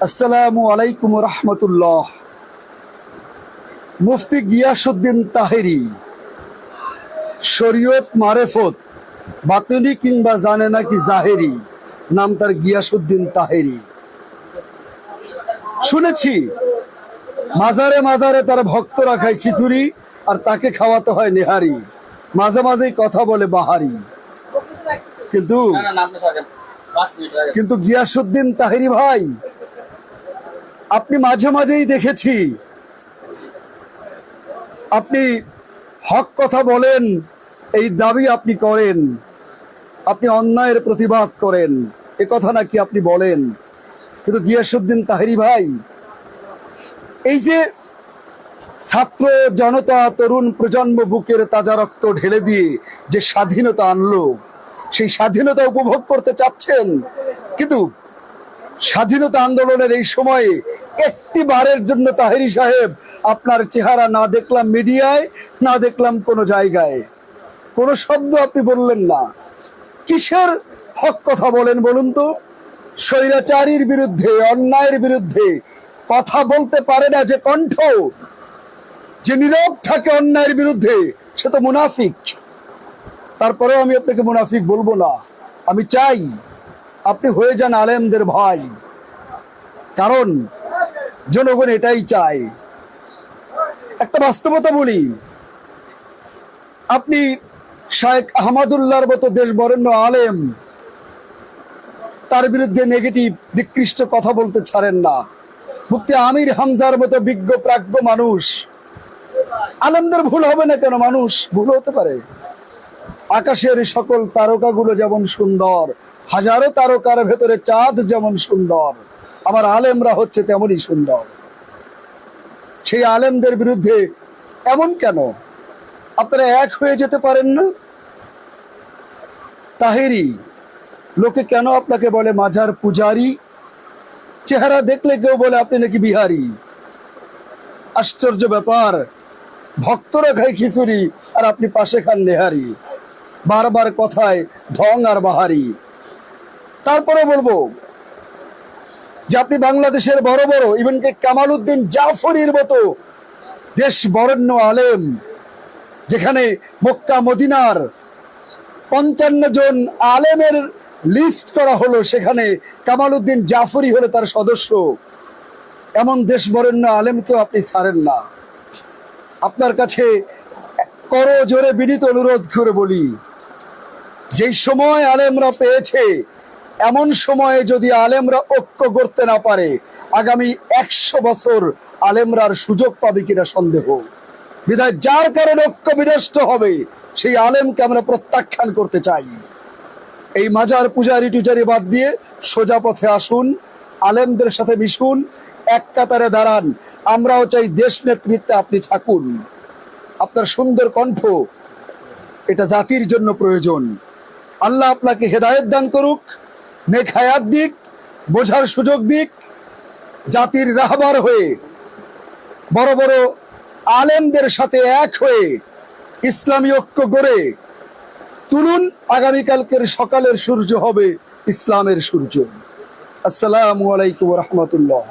আসসালামু আলাইকুম রহমতুল্লাহ। মুফতি গিয়াসুদ্দিন তাহেরি, শরীয়ত মারেফত, বাতুনি কিংবা জানে নাকি জাহেরি, নাম তার গিয়াসুদ্দিন তাহেরি। শুনেছি, মাজারে মাজারে তার ভক্তরা খায় খিচুড়ি আর তাকে খাওয়াতে হয় নেহারি। মাঝে মাঝেই কথা বলে বাহারি। কিন্তু। কিন্তু গিয়াসুদ্দিন তাহেরি ভাই আপনি মাঝে মাঝেই দেখেছি। আপনি হক কথা বলেন, এই দাবি আপনি করেন, আপনি অন্যায়ের প্রতিবাদ করেন, এ কথা নাকি আপনি বলেন। কিন্তু গিয়াসুদ্দিন তাহেরি ভাই, এই যে ছাত্র জনতা তরুণ প্রজন্ম বুকের তাজা রক্ত ঢেলে দিয়ে যে স্বাধীনতা আনলো, সেই স্বাধীনতা উপভোগ করতে চাচ্ছেন, কিন্তু স্বাধীনতা আন্দোলনের এই সময়ে একটি বারের জন্য তাহেরি সাহেব, আপনার চেহারা না দেখলাম মিডিয়ায়, না দেখলাম কোনো জায়গায়। কোনো শব্দ আপনি বললেন না। কিসের হক কথা বলেন বলুন তো? স্বৈরাচারীর বিরুদ্ধে, অন্যায়ের বিরুদ্ধে কথা বলতে পারে না যে কণ্ঠ। যে নীরব থাকে অন্যায়ের বিরুদ্ধে, সে তো মুনাফিক। তারপরেও আমি আপনাকে মুনাফিক বলব না। আমি চাই আপনি হয়ে যান আলেমদের ভাই। কারণ জনগণ এটাই চায়। একটা বাস্তবতা বলি। আপনি শায়েখ আহমদুল্লাহর মতো দেশ বরেণ্য আলেম, তার বিরুদ্ধে নেগেটিভ নিকৃষ্ট কথা বলতে ছাড়েন না। মুক্তি আমির হামজার মতো বিজ্ঞ, প্রাজ্ঞ মানুষ, আলেমদের ভুল হবে না কেন? মানুষ ভুল হতে পারে। আকাশের সকল তারকাগুলো যেমন সুন্দর, হাজারো তারকার ভেতরে চাঁদ যেমন সুন্দর। আমার আলেমরা হচ্ছে তেমনই সুন্দর। সেই আলেমদের বিরুদ্ধে এমন কেন? আপনারা এক হয়ে যেতে পারেন না? তাহেরি, লোকে কেন আপনাকে বলে মাঝার পূজারি? চেহারা দেখলে কেউ বলে আপনি নাকি বিহারি। আশ্চর্য ব্যাপার, ভক্তরা খায় খিচুড়ি আর আপনি পাশে খান নেহারি। বারবার কথায় ঢং আর বাহারি। তারপরে বলব যে আপনি বাংলাদেশের বড় বড় ইভেনকে কামাল উদ্দিন জাফরির মতো দেশ বরেণ্য আলেম, যেখানে মক্কা, মদিনার পঞ্চান্ন জন আলেমের লিস্ট করা হলো, সেখানে কামাল উদ্দিন জাফরি হলো তার সদস্য। এমন দেশ বরেণ্য আলেমকেও আপনি ছাড়েন না। আপনার কাছে করো জোরে বিনীত অনুরোধ করে বলি, যেই সময় আলেমরা পেয়েছে এমন সময়ে যদি আলেমরা ঐক্য করতে না পারে, আগামী একশো বছর আলেমরার সুযোগ পাবে কিনা সন্দেহ। বিধায় যার কারণে ঐক্য বিনষ্ট হবে, সেই আলেমকে আমরা প্রত্যাখ্যান করতে চাই। এই মাজার পূজারি টুজারি বাদ দিয়ে সোজা পথে আসুন, আলেমদের সাথে মিশুন, এক কাতারে দাঁড়ান, আমরাও চাই দেশ নেতৃত্বে আপনি থাকুন। আপনার সুন্দর কণ্ঠ, এটা জাতির জন্য প্রয়োজন। আল্লাহ আপনাকে হেদায়েত দান করুক নেক হায়াত দিক, বোঝার সুযোগ দিক, জাতির রাহবার হয়ে, বড় বড় আলেমদের সাথে এক হয়ে ইসলামী ঐক্য গড়ে তুলুন আগামীকালকের সকালের সূর্য হবে ইসলামের সূর্য। আসসালামু আলাইকুম রহমতুল্লাহ।